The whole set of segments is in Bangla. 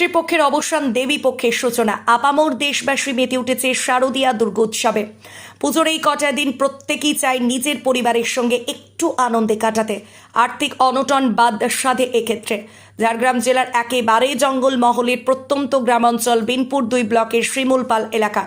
পিতৃপক্ষের অবসান, দেবী পক্ষের সূচনা। আপামোর দেশবাসী মেতে উঠেছে শারদীয়া দুর্গোৎসবে। পুজোর এই কটা দিন প্রত্যেকেই চায় নিজের পরিবারের সঙ্গে একটু আনন্দে কাটাতে। আর্থিক অনটন বাদ সাধে এক্ষেত্রে। ঝাড়গ্রাম জেলার একেবারে জঙ্গল মহলের প্রত্যন্ত গ্রামাঞ্চল বিনপুর দুই ব্লকের শ্রীমূলপাল এলাকা।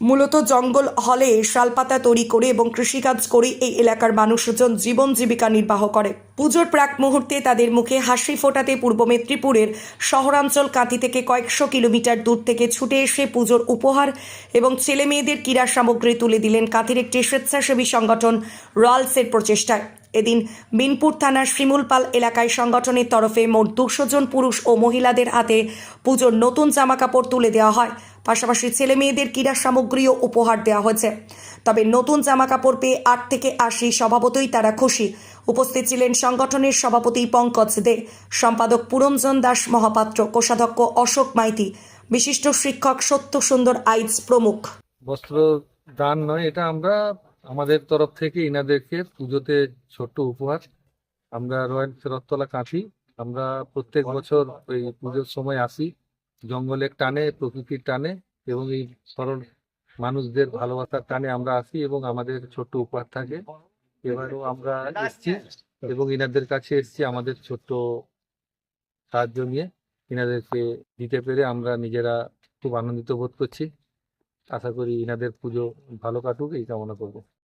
মূলত জঙ্গল হলে শালপাতা তৈরি করে এবং কৃষিকাজ করে এই এলাকার মানুষজন জীবন জীবিকা নির্বাহ করে। পুজোর প্রাক মুহূর্তে তাদের মুখে হাসি ফোটাতে পূর্ব মেদিনীপুরের শহরাঞ্চল কাঁথি থেকে কয়েকশো কিলোমিটার দূর থেকে ছুটে এসে পুজোর উপহার এবং ছেলে মেয়েদের ক্রীড়া সামগ্রী তুলে দিলেন কাঁথির একটি স্বেচ্ছাসেবী সংগঠন রয়্যালসের প্রচেষ্টায়। এদিন বিনপুর থানার শিমুলপাল এলাকায় সংগঠনের তরফে মোট দুশো জন পুরুষ ও মহিলাদের হাতে পুজোর নতুন জামাকাপড় তুলে দেওয়া হয়। পাশাপাশি ছেলে মেয়েদের ক্রীড়া সামগ্রীও উপহার দেওয়া হয়েছে। তবে নতুন জামা কাপড় পেয়ে আট থেকে আশি স্বভাবতই তারা খুশি। উপস্থিত ছিলেন সংগঠনের সভাপতি পঙ্কজ দে, সম্পাদক পুরঞ্জন দাস, মহাপাত্র কোষাধ্যক্ষ অশোক মাইতি, বিশিষ্ট শিক্ষক সত্য সুন্দর আইজ প্রমুখ। বস্ত্র দান নয়, এটা আমরা আমাদের তরফ থেকে ইনাদেরকে পুজোতে ছোট্ট উপহার। আমরা রয়্যাল ফেরতলা কাঁথি, আমরা প্রত্যেক বছর ওই পুজোর সময় আসি। জঙ্গলের টানে, প্রকৃতির টানে এবং এই সরল মানুষদের ভালোবাসার টানে আমরা আসি এবং আমাদের ছোট্ট উপহার থাকে। এবারেও আমরা এসছি এবং ইনাদের কাছে এসছি আমাদের ছোট্ট সাহায্য নিয়ে। ইনাদেরকে দিতে পেরে আমরা নিজেরা খুব আনন্দিত বোধ করছি। আশা করি ইনাদের পুজো ভালো কাটুক, এই কামনা করব।